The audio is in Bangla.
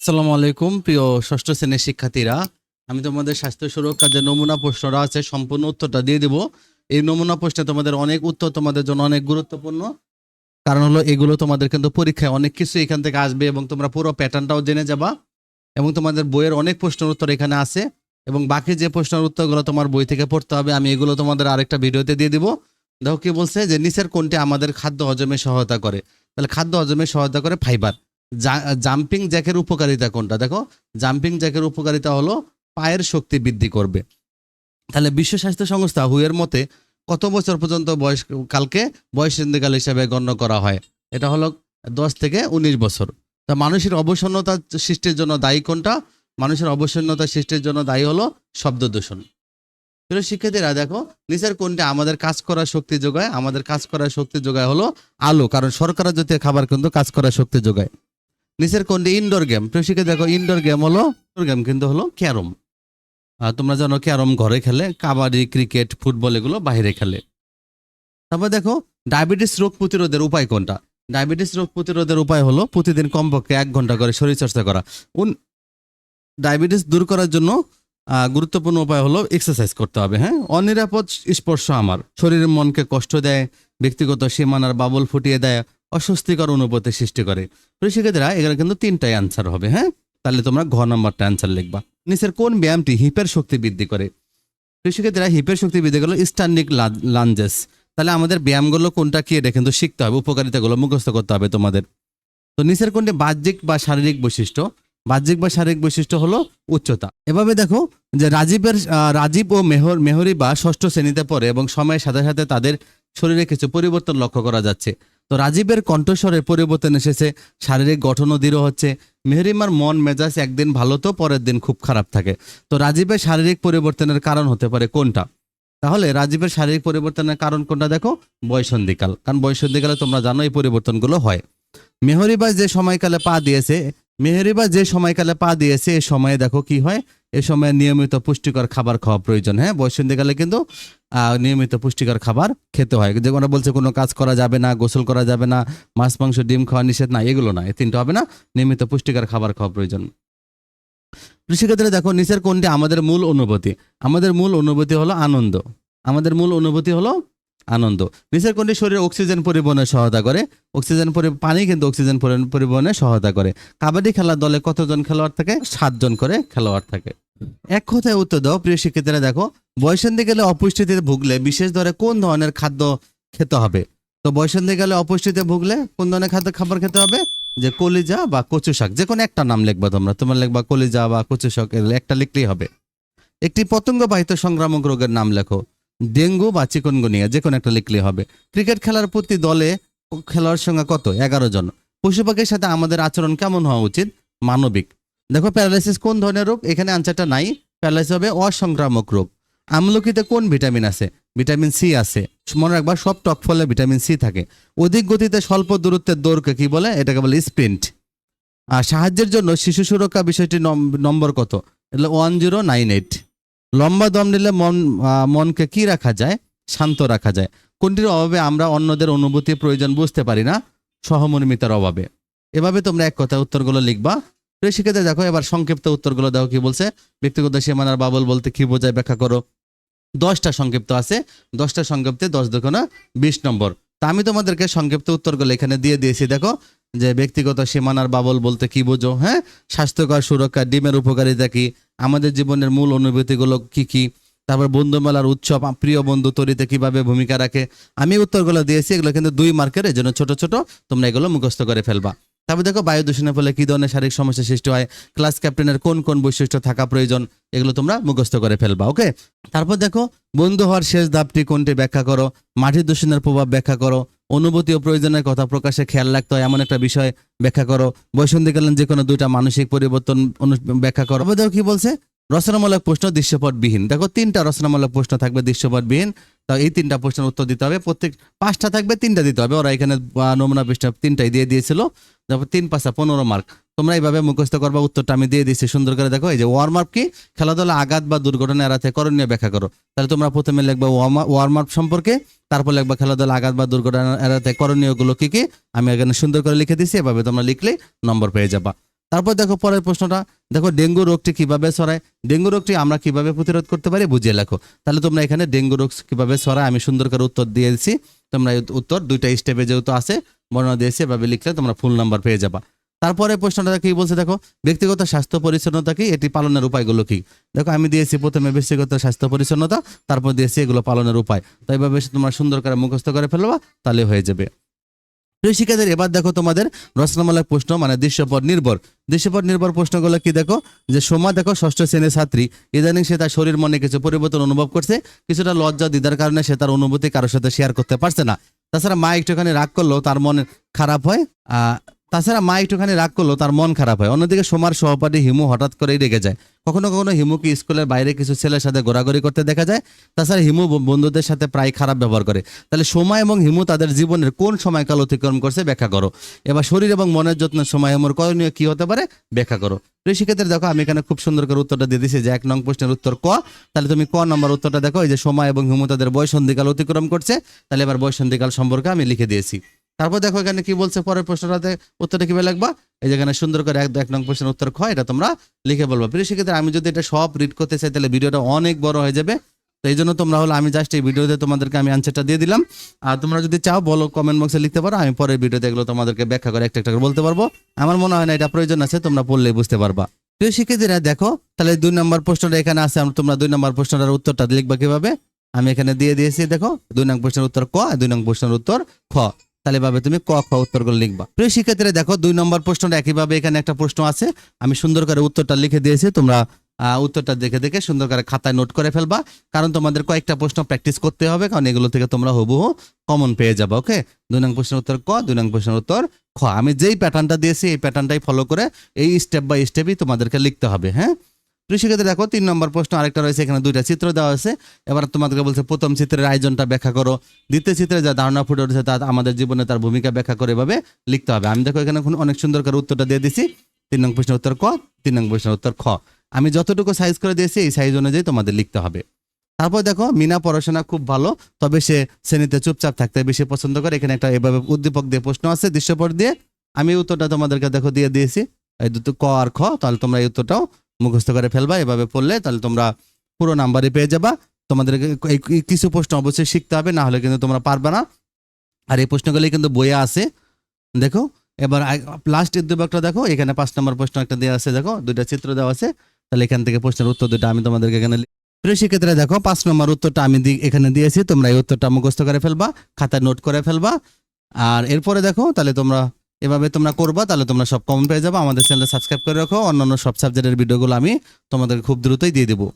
আসসালামু আলাইকুম, প্রিয় ষষ্ঠ শ্রেণির শিক্ষার্থীরা। আমি তোমাদের স্বাস্থ্য সুরক্ষার যে নমুনা প্রশ্নটা আছে, সম্পূর্ণ উত্তরটা দিয়ে দেব। এই নমুনা প্রশ্নে তোমাদের অনেক উত্তর তোমাদের জন্য অনেক গুরুত্বপূর্ণ। কারণ হলো, এগুলো তোমাদের কিন্তু পরীক্ষায় অনেক কিছু এখান থেকে আসবে এবং তোমরা পুরো প্যাটার্নটাও জেনে যাবা এবং তোমাদের বইয়ের অনেক প্রশ্নের উত্তর এখানে আছে এবং বাকি যে প্রশ্নের উত্তরগুলো তোমার বই থেকে পড়তে হবে, আমি এগুলো তোমাদের আরেকটা ভিডিওতে দিয়ে দিব। দেখো কি বলছে যে, নিচের কোনটি আমাদের খাদ্য হজমে সহায়তা করে? তাহলে খাদ্য হজমে সহায়তা করে ফাইবার। জাম্পিং জ্যাকের উপকারিতা কোনটা? দেখো, জাম্পিং জ্যাকের উপকারিতা হলো পায়ের শক্তি বৃদ্ধি করবে। তাহলে বিশ্ব স্বাস্থ্য সংস্থা হুয়ের মতে কত বছর পর্যন্ত বয়স, কালকে বয়সন্ধিকাল হিসাবে গণ্য করা হয়? এটা হলো দশ থেকে উনিশ বছর। তা মানুষের অবসন্নতা সৃষ্টির জন্য দায়ী কোনটা? মানুষের অবসন্নতা সৃষ্টির জন্য দায়ী হলো শব্দ দূষণ। প্রিয় শিক্ষার্থীরা, দেখো, নিচের কোনটা আমাদের কাজ করার শক্তি যোগায়? আমাদের কাজ করার শক্তি যোগায় হলো আলো, কারণ শর্করা জাতীয় খাবার কিন্তু কাজ করার শক্তি যোগায়। নিচের কোনটি? ইনডোর গেম প্রিয় শিক্ষা দেখো ইনডোর গেম হলো ইনডোর গেম কিন্তু হলো ক্যারম। তোমরা জানো ক্যারম ঘরে খেলে, কাবাডি, ক্রিকেট, ফুটবল এগুলো বাইরে খেলে। তারপর দেখো, ডায়াবেটিস রোগ প্রতিরোধের উপায় কোনটা? ডায়াবেটিস রোগ প্রতিরোধের উপায় হলো, প্রতিদিন কমপক্ষে এক ঘণ্টা করে শরীরচর্চা করা। উন, ডায়াবেটিস দূর করার জন্য গুরুত্বপূর্ণ উপায় হলো এক্সারসাইজ করতে হবে হ্যাঁ? অনিরাপদ স্পর্শ আমার। শরীরের মনকে কষ্ট দেয়, ব্যক্তিগত সীমানার বাবল ফুটিয়ে দেয় অস্বস্তিকর অনুভূতি সৃষ্টি করে। তো সেক্ষেত্রে এখানে কিন্তু তিনটাই অ্যান্সার হবে হ্যাঁ? তাহলে তোমরা ঘ নম্বরটা অ্যান্সার লিখবা। নিচের কোন ব্যায়ামটি হিপের শক্তি বৃদ্ধি করে? তো সেক্ষেত্রে হিপের শক্তি বৃদ্ধি করল স্ট্যান্ডিং লাঞ্জেস তাহলে আমাদের ব্যায়ামগুলো কোনটা কি, এটা কিন্তু শিখতে হবে, উপকারিতাগুলো মুখস্থ করতে হবে তোমাদের। তো নিচের কোনটি বাহ্যিক বা শারীরিক বৈশিষ্ট্য? বাহ্যিক বা শারীরিক বৈশিষ্ট্য হলো উচ্চতা। এভাবে দেখো যে রাজীবের রাজীব ও মেহর, মেহরি বা ষষ্ঠ শ্রেণীতে পড়ে এবং সময়ের সাথে সাথে তাদের শরীরে কিছু পরিবর্তন লক্ষ্য করা যাচ্ছে। তো রাজীবের কণ্ঠস্বরে পরিবর্তন এসেছে, শারীরিক গঠনও দৃঢ় হচ্ছে, মেহরিমার মন, মেজাজ একদিন ভালো তো পরের দিন খুব খারাপ থাকে। তো রাজীবের শারীরিক পরিবর্তনের কারণ হতে পারে কোনটা? তাহলে রাজীবের শারীরিক পরিবর্তনের কারণ কোনটা দেখো? বয়সন্ধিকাল কারণ বয়সন্ধিকালে তোমরা জানো এই পরিবর্তনগুলো হয়। মেহরিবা যে সময়কালে পা দিয়েছে মেহরিবা যে সময়কালে পা দিয়েছে, এ সময়ে দেখো কি হয়? এ সময় নিয়মিত পুষ্টিকর খাবার খাওয়া প্রয়োজন। হ্যাঁ বয়সন্ধিকালে কিন্তু নিয়মিত পুষ্টিকর খাবার খেতে হয়। যে ওরা বলছে কোনো কাজ করা যাবে না, গোসল করা যাবে না, মাছ, মাংস, ডিম খাওয়া নিষেধ না, এগুলো না, এই তিনটা হবে না। নিয়মিত পুষ্টিকর খাবার খাওয়া প্রয়োজন। কৃষিক্ষেত্রে দেখো, নিচের কোনটি আমাদের মূল অনুভূতি? আমাদের মূল অনুভূতি হলো আনন্দ। আমাদের মূল অনুভূতি হলো আনন্দ। নিচের কোনটি শরীরে অক্সিজেন পরিবহনে সহায়তা করে। অক্সিজেন পরি- পানি কিন্তু অক্সিজেন পরিবহনে সহায়তা করে। কাবাডি খেলার দলে কতজন খেলোয়াড় থাকে? সাতজন করে খেলোয়াড় থাকে। এক কথায় উত্তর দাও, প্রিয় শিক্ষার্থীরা, দেখো বয়সন্ধি গেলে অপুষ্টিতে ভুগলে বিশেষ ধরে কোন ধরনের খাদ্য খেতে হবে? তো বয়সন্ধি গেলে অপুষ্টিতে ভুগলে কোন ধরনের খাদ্য খাবার খেতে হবে? যে কলিজা বা কচু শাক। যে কোনো একটা নাম লিখবা তোমরা। তোমার লিখবা কলিজা বা কচু শাক একটা লিখলেই হবে। একটি পতঙ্গবাহিত সংক্রামক রোগের নাম লেখো। ডেঙ্গু বা চিকনগুনিয়া যে কোনো একটা লিখলেই হবে। ক্রিকেট খেলার প্রতি দলে খেলোয়াড় সংখ্যা কত? এগারো জন। পশু পাখির সাথে আমাদের আচরণ কেমন হওয়া উচিত? মানবিক। দেখো, প্যারালাইসিস কোন ধরনের রোগ? এখানে আনসারটা নাই। প্যারালাইসিস হবে অসংক্রামক রোগ। আমলকিতে কোন ভিটামিন আছে? ভিটামিন সি আছে। মনে রাখবা, সব টক ফলে ভিটামিন সি থাকে। অধিক গতিতে স্বল্প দূরত্বের দৌড়কে কি বলে? এটাকে বলে স্প্রিন্ট। আর সাহায্যের জন্য শিশু সুরক্ষা বিষয়টি নম- নম্বর কত? এটা ওয়ান জিরো নাইন এইট লম্বা দম নিলে মন মনকে কি রাখা যায়? শান্ত রাখা যায়। কোনটির অভাবে আমরা অন্যদের অনুভূতি প্রয়োজন বুঝতে পারি না? সহমর্মিতার অভাবে। এভাবে তোমরা এক কথা উত্তরগুলো লিখবা। প্রিয় শিক্ষার্থী দেখো, এবার সংক্ষিপ্ত উত্তরগুলো দেখো কি বলছে? ব্যক্তিগত সীমানার বাবল বলতে কি বোঝায়? ব্যাখ্যা করো। দশটা সংক্ষিপ্ত আছে। দশটা সংক্ষিপ্তে দশ দুগুণা বিশ নম্বর। তা আমি তোমাদেরকে সংক্ষিপ্ত উত্তরগুলো এখানে দিয়ে দিয়েছি। দেখো, যে ব্যক্তিগত সীমানার বাবল বলতে কি বোঝো হ্যাঁ? স্বাস্থ্যকর, সুরক্ষা, ডিমের উপকারিতা কি? আমাদের জীবনের মূল অনুভূতিগুলো কি কি? তারপর বন্ধুমেলার উৎসব প্রিয় বন্ধু তৈরিতে কীভাবে ভূমিকা রাখে? আমি উত্তরগুলো দিয়েছি, এগুলো কিন্তু দুই মার্কের জন্য ছোট ছোট, তোমরা এগুলো মুখস্থ করে ফেলবা। তারপর দেখো বায়ু দূষণের ফলে কি ধরনের শারীরিক সমস্যা সৃষ্টি হয়? ক্লাস ক্যাপ্টেনের কোন কোন বৈশিষ্ট্য থাকা প্রয়োজন? এগুলো তোমরা মুখস্থ করে ফেলবা ওকে তারপর দেখো, বন্ধু হওয়ার শেষ ধাপটি কোনটি ব্যাখ্যা করো? মাটি দূষণের প্রভাব ব্যাখ্যা করো। অনুভূতি ও প্রয়োজনের কথা প্রকাশে খেয়াল রাখতে হয়, এমন একটা বিষয় ব্যাখ্যা করো। বৈসন্ধিকালীন যে কোনো দুইটা মানসিক পরিবর্তন ব্যাখ্যা করো। দেখো কি বলছে? রচনামূলক প্রশ্ন দৃশ্যপটবিহীন। দেখো, তিনটা রচনামূলক প্রশ্ন থাকবে দৃশ্যপটবিহীন। তো এই তিনটা প্রশ্নের উত্তর দিতে হবে। প্রত্যেক পাঁচটা থাকবে, তিনটা দিতে হবে। ওরা এখানে নমুনা পৃষ্ঠা তিনটাই দিয়ে দিয়েছিল। তারপর তিন পাঁচটা, পনেরো মার্ক তোমরা এইভাবে মুখস্থ করবা, উত্তরটা আমি দিয়ে দিচ্ছি। সুন্দর করে দেখো, এই যে ওয়ার্ম আপ কি? খেলাধুলা, আঘাত বা দুর্ঘটনা এড়াতে করণীয় ব্যাখ্যা করো। তাহলে তোমরা প্রথমে লিখবা ওয়ার্ম আপ সম্পর্কে, তারপর লিখবা খেলাধুলা, আঘাত বা দুর্ঘটনা এড়াতে করণীয়গুলো কি কি? আমি এখানে সুন্দর করে লিখে দিচ্ছি, এভাবে তোমরা লিখলে নম্বর পেয়ে যাবা। তারপর দেখো পরের প্রশ্নটা, দেখো ডেঙ্গু রোগটি কীভাবে ছড়ায়? ডেঙ্গু রোগটি আমরা কীভাবে প্রতিরোধ করতে পারি? বুঝিয়ে লেখো। তাহলে তোমরা এখানে ডেঙ্গু রোগ কীভাবে ছড়ায়? আমি সুন্দর করে উত্তর দিয়ে দিচ্ছি। তোমরা উত্তর দুইটা স্টেপে যেহেতু আছে, বর্ণনা দিয়েছি, এভাবে লিখলে তোমরা ফুল নাম্বার পেয়ে যাবা। তারপরে প্রশ্নটা কি বলছে দেখো, ব্যক্তিগত স্বাস্থ্য পরিচ্ছন্নতা কি? এটি পালনের উপায়গুলো কি? দেখো আমি দিয়েছি প্রথমে ব্যক্তিগত স্বাস্থ্য পরিচ্ছন্নতা, তারপর দিয়েছি এগুলো পালনের উপায়। তো এইভাবে তোমরা সুন্দর করে মুখস্থ করে ফেলবা, তাহলে হয়ে যাবে। প্রিয় এবার দেখো তোমাদের রচনামূলক প্রশ্ন মানে দৃশ্যপর নির্ভর। দৃশ্যপর নির্ভর প্রশ্নগুলো কি দেখো? যে সোমা দেখো, ষষ্ঠ শ্রেণির ছাত্রী। ইদানিং সে তার শরীর মনে কিছু পরিবর্তন অনুভব করছে। কিছুটা লজ্জা দিদার কারণে সে তার অনুভূতি কারোর সাথে শেয়ার করতে পারছে না। তাছাড়া মা একটুখানি রাগ করলেও তার মন খারাপ হয়। তাছাড়া মা একটুখানি রাগ করলেও তার মন খারাপ হয়। অন্যদিকে সোমার সহপাঠী হিমু হঠাৎ করেই রেগে যায়। কখনো কখনো হিমুকে স্কুলের বাইরে কিছু ছেলের সাথে ঘোরাঘুরি করতে দেখা যায়। তাছাড়া হিমু বন্ধুদের সাথে প্রায় খারাপ ব্যবহার করে। তাহলে সময় এবং হিমু তাদের জীবনের কোন সময়কাল অতিক্রম করছে ব্যাখ্যা করো। এবার শরীর এবং মনের যত্নের সময় এমন করণীয় কি হতে পারে ব্যাখ্যা করো। শিক্ষার্থীরা দেখো, আমি এখানে খুব সুন্দর করে উত্তরটা দিয়ে দিচ্ছি যে এক নং প্রশ্নের উত্তর ক। তাহলে তুমি ক নম্বর উত্তরটা দেখো, এই যে সময় এবং হিমু তাদের বয়সন্ধিকাল অতিক্রম করছে। তাহলে এবার বয়সন্ধিকাল সম্পর্কে আমি লিখে দিয়েছি। তারপর দেখো এখানে কি বলছে? পরের প্রশ্নটাতে উত্তরটা কীভাবে লিখবা? এই যেখানে সুন্দর করে এক এক নং প্রশ্নের উত্তর খ, এটা তোমরা লিখে বলব। প্রিয় শিক্ষার্থীরা, আমি যদি এটা সব রিড করতে চাই, তাহলে ভিডিওটা অনেক বড় হয়ে যাবে। তো এই জন্য তোমরা হলো, আমি জাস্ট এই ভিডিওতে তোমাদেরকে আমি আনসারটা দিয়ে দিলাম। আর তোমরা যদি চাও, বলো কমেন্ট বক্সে লিখতে পারো। আমি পরের ভিডিওতে এগুলো তোমাদেরকে ব্যাখ্যা করে একটা একটা বলতে পারব। আমার মনে হয় না, এটা প্রয়োজন আছে, তোমরা পড়লেই বুঝতে পারবা। প্রিয় শিক্ষার্থীরা, দেখো, তাহলে দুই নম্বর প্রশ্নটা এখানে আছে। তোমরা দুই নম্বর প্রশ্নটার উত্তরটা লিখবা কীভাবে? আমি এখানে দিয়ে দিয়েছি, দেখো, দুই নং প্রশ্নের উত্তর ক দুই নং প্রশ্নের উত্তর খ। তাহলে ভাবে তুমি ক, খ উত্তরগুলো লিখবা। প্রিয় শিক্ষার্থীরা, দেখো দুই নম্বর প্রশ্নটা একইভাবে এখানে একটা প্রশ্ন আছে। আমি সুন্দর করে উত্তরটা লিখে দিয়েছি, তোমরা উত্তরটা দেখে দেখে সুন্দর করে খাতায় নোট করে ফেলবা। কারণ তোমাদের কয়েকটা প্রশ্ন প্র্যাকটিস করতে হবে, কারণ এগুলো থেকে তোমরা হুবহু কমন পেয়ে যাবে, ওকে? দুই নং প্রশ্নের উত্তর ক, দুই নং প্রশ্নের উত্তর খ। আমি যেই প্যাটার্নটা দিয়েছি, এই প্যাটার্নটাই ফলো করে এই স্টেপ বাই স্টেপই তোমাদেরকে লিখতে হবে হ্যাঁ? কৃষিক্ষেত্রে দেখো তিন নম্বর প্রশ্ন আরেকটা রয়েছে, এখানে দুইটা চিত্র দেওয়া আছে এবার তোমাদেরকে বলছে, প্রথম চিত্রের আয়োজনটা ব্যাখ্যা করো। দ্বিতীয় চিত্রে যা ধারণা ফুটে উঠেছে, তা আমাদের জীবনে তার ভূমিকা ব্যাখ্যা করে এভাবে লিখতে হবে। আমি দেখো এখানে অনেক সুন্দর করে উত্তরটা দিয়ে দিছি। তিন নং প্রশ্নের উত্তর ক, তিন নং প্রশ্নের উত্তর খ। আমি যতটুকু সাইজ করে দিয়েছি, এই সাইজ অনুযায়ী তোমাদের লিখতে হবে। তারপর দেখো, মিনা পড়াশোনা খুব ভালো, তবে সে শ্রেণীতে চুপচাপ থাকতে বেশি পছন্দ করে। এখানে একটা এভাবে উদ্দীপক দিয়ে প্রশ্ন আছে, দৃশ্যপট দিয়ে। আমি উত্তরটা তোমাদেরকে দেখো দিয়ে দিয়েছি। এই দুটো ক আর খ, তাহলে তোমরা এই উত্তরটাও মুখস্থ করে ফেলবা, এভাবে পড়লে তাহলে তোমরা পুরো নাম্বারই পেয়ে যাবা। এই কিছু প্রশ্ন অবশ্যই শিখতে হবে, না হলে কিন্তু তোমরা পারবে না। আর এই প্রশ্নগুলি কিন্তু বইয়ে আছে। দেখো, এবার লাস্ট উদ্দীপকটা দেখো, এখানে পাঁচ নম্বর প্রশ্ন একটা দেওয়া আছে, দেখো, দুইটা চিত্র দেওয়া আছে। তাহলে এখান থেকে প্রশ্নের উত্তর দুটো আমি তোমাদেরকে এখানে প্রিয় শিক্ষার্থীরা, দেখো, পাঁচ নম্বর উত্তরটা আমি এখানে দিয়েছি, তোমরা এই উত্তরটা মুখস্থ করে ফেলবা, খাতায় নোট করে ফেলবা। আর এরপরে দেখো, তাহলে তোমরা এভাবে তোমরা করবা, তাহলে তোমরা সব কমন পেয়ে যাবে। আমাদের চ্যানেল সাবস্ক্রাইব করে রাখো। অন্যান্য সব সাবজেক্টের ভিডিওগুলো আমি তোমাদেরকে খুব দ্রুতই দিয়ে দেবো।